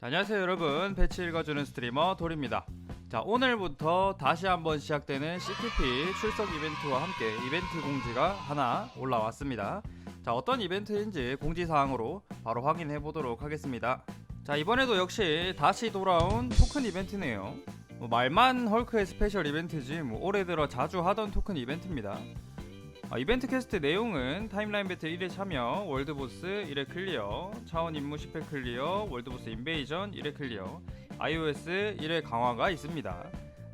자, 안녕하세요 여러분. 배치 읽어주는 스트리머 돌입니다. 자 오늘부터 다시 한번 시작되는 CTP 출석 이벤트와 함께 이벤트 공지가 하나 올라왔습니다. 자 어떤 이벤트인지 공지사항으로 바로 확인해 보도록 하겠습니다. 자 이번에도 역시 다시 돌아온 토큰 이벤트네요. 뭐 말만 헐크의 스페셜 이벤트지 뭐 올해 들어 자주 하던 토큰 이벤트입니다 아, 이벤트 퀘스트 내용은 타임라인 배틀 1회 참여, 월드보스 1회 클리어, 차원 임무 10회 클리어, 월드보스 인베이전 1회 클리어, iOS 1회 강화가 있습니다.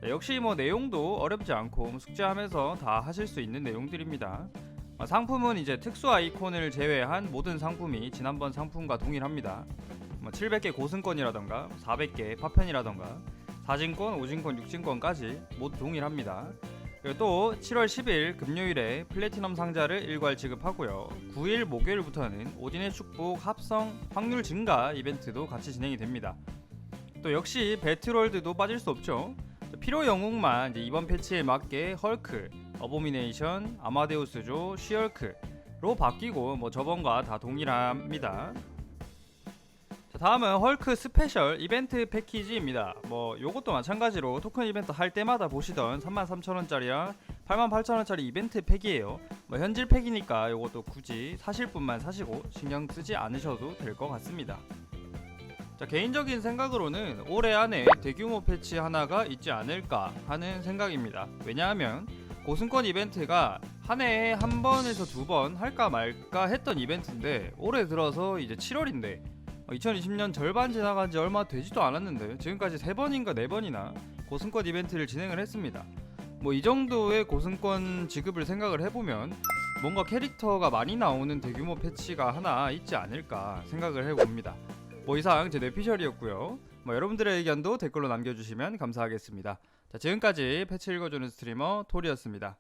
네, 역시 뭐 내용도 어렵지 않고 뭐 숙제하면서 다 하실 수 있는 내용들입니다. 아, 상품은 이제 특수 아이콘을 제외한 모든 상품이 지난번 상품과 동일합니다. 뭐 700개 고승권이라던가 400개 파편이라던가 4진권, 5진권, 6진권까지 모두 동일합니다. 또 7월 10일 금요일에 플래티넘 상자를 일괄 지급하고요. 9일 목요일부터는 오딘의 축복 합성 확률 증가 이벤트도 같이 진행이 됩니다. 또 역시 배틀월드도 빠질 수 없죠. 필요 영웅만 이번 패치에 맞게 헐크, 어보미네이션, 아마데우스조, 쉬얼크로 바뀌고 뭐 저번과 다 동일합니다. 자, 다음은 헐크 스페셜 이벤트 패키지입니다. 뭐 요것도 마찬가지로 토큰 이벤트 할 때마다 보시던 33,000원짜리랑 88,000원짜리 이벤트 팩이에요. 뭐 현질 팩이니까 요것도 굳이 사실 분만 사시고 신경 쓰지 않으셔도 될 것 같습니다. 자, 개인적인 생각으로는 올해 안에 대규모 패치 하나가 있지 않을까 하는 생각입니다. 왜냐하면 고승권 이벤트가 한 해에 한 번에서 두 번 할까 말까 했던 이벤트인데 올해 들어서 이제 7월인데 2020년 절반 지나간 지 얼마 되지도 않았는데 지금까지 세 번인가 네 번이나 고승권 이벤트를 진행을 했습니다. 뭐 이 정도의 고승권 지급을 생각을 해보면 뭔가 캐릭터가 많이 나오는 대규모 패치가 하나 있지 않을까 생각을 해봅니다. 뭐 이상 제 뇌피셜이었고요. 뭐 여러분들의 의견도 댓글로 남겨주시면 감사하겠습니다. 자 지금까지 패치 읽어주는 스트리머 톨이었습니다.